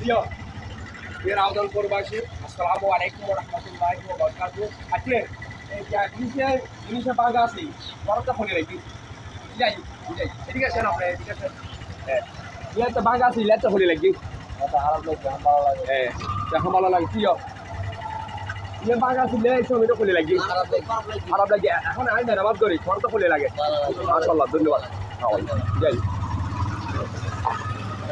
প্রিয় প্রিয় রাউদান প্রবাসী আসসালামু আলাইকুম রহমতুল্লাহ বরকাত আজকে এই যে জিনিসে জিনিসে বাগা আছে বড়টা ফোনে রাখি যাই যাই এদিকে আসেন আপনি এদিকে আসেন। হ্যাঁ। ইয়াতে বাগা আছে ইয়াতে ফোনে রাখি এখন ভালো লাগে। প্রিয়। ইয়ে বাগা আছে লে সব এটা ফোনে লাগি। খারাপ লাগে এখন আমি মেরামত করি বড়টা ফোনে লাগে। মাশাআল্লাহ ধন্যবাদ। যাই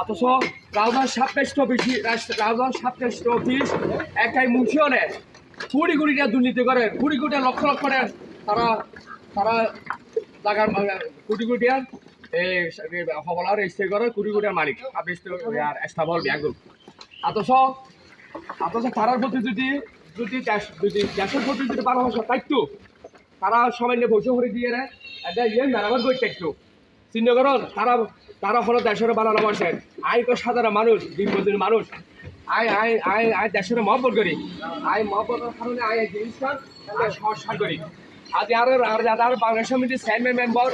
অথচ রাউজান সাবটেস্ট অফিস রাউজান সাবটেস্ট অফিস মুছিও নেয় কুড়ি কোটি টাকা দুর্নীতি করে, কুড়ি কোটি টাকা লক্ষ লক্ষ টাকা তারা তারা টাকার কোটি কোটি আর হবলার রেজিস্ট্রি করে কোটি কোটি মালিক। স্থাবর ব্যাগ অথচ অথচ তারার প্রতি যদি যদি যদি দেশের প্রতি যদি ভালোবাসা থাকতো তারা সবাই নিয়ে বসে করে দিয়ে এটা ইয়ে মেরামত করে থাকতো চিহ্নকরণ তারা তারা হলো দেশের ভালোবাসেন আই তো সাধারণ মানুষ, দীর্ঘদিন মানুষ। আই আই আই আই দেশের মহব্বত করি। আই মহব্বতের কারণে আই জিনিসটা সংস্কার করি। আজ আর আর আর বাংলা সমিতির চেয়ারম্যান মেম্বার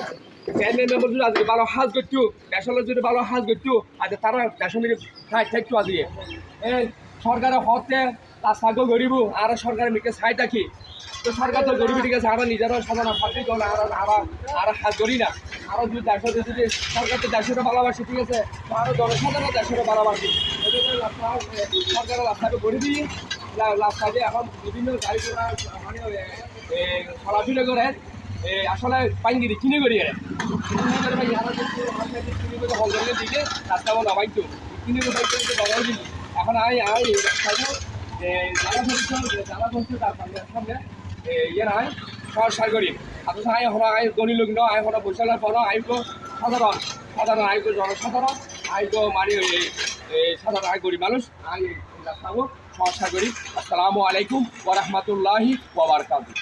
চেয়ারম্যান মেম্বার যদি আজকে ভালো হাজ করতো দেশের যদি ভালো হাজ করতো, আজ তারা দেশের মিলে খাই থাকতো আজকে। সরকারের হতে তার রাস্তাকে গরিব, আর সরকারের মিকে ছাই থাকি। তো সরকার তো গরিব ঠিক আছে আমরা নিজেরা সাধারণ করলে আর আর হাত করি না। আরও যদি দেশের যদি সরকার তো দেশের ভালোবাসি ঠিক আছে? আরও জনসাধারণ দেশের ভালোবাসি। এই জন্য রাস্তা সরকারের রাস্তাকে গরিবই রাস্তা দিয়ে এখন বিভিন্ন গাড়ি ঘোড়া মানে এ, করে আসলে পাইঙ্গিরি কিনে করি এর কিনে করে ভাই আর কিনে করে হল করে দিকে রাস্তা বলা বাইতো কিনে করে এখন আই আই রাস্তাটা যারা যারা বলছে তার সামনে ইয়ে নাই সহসার করি অথচ আই হলো আই গণি লোক নয় আই হলো বৈশালের পর আয়োগ সাধারণ সাধারণ আয়োগ জনসাধারণ আয়োগ মানে সাধারণ, আয় গরিব মানুষ আই রাস্তাও সহসার করি আসসালামু আলাইকুম ওরহমতুল্লাহি ওবরকাতু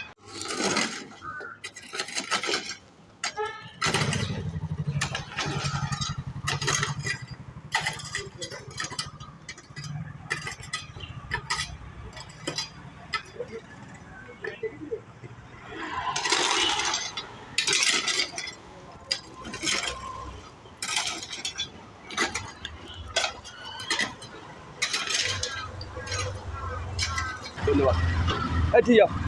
ধন্যবাদ। এই ঠিক আছে।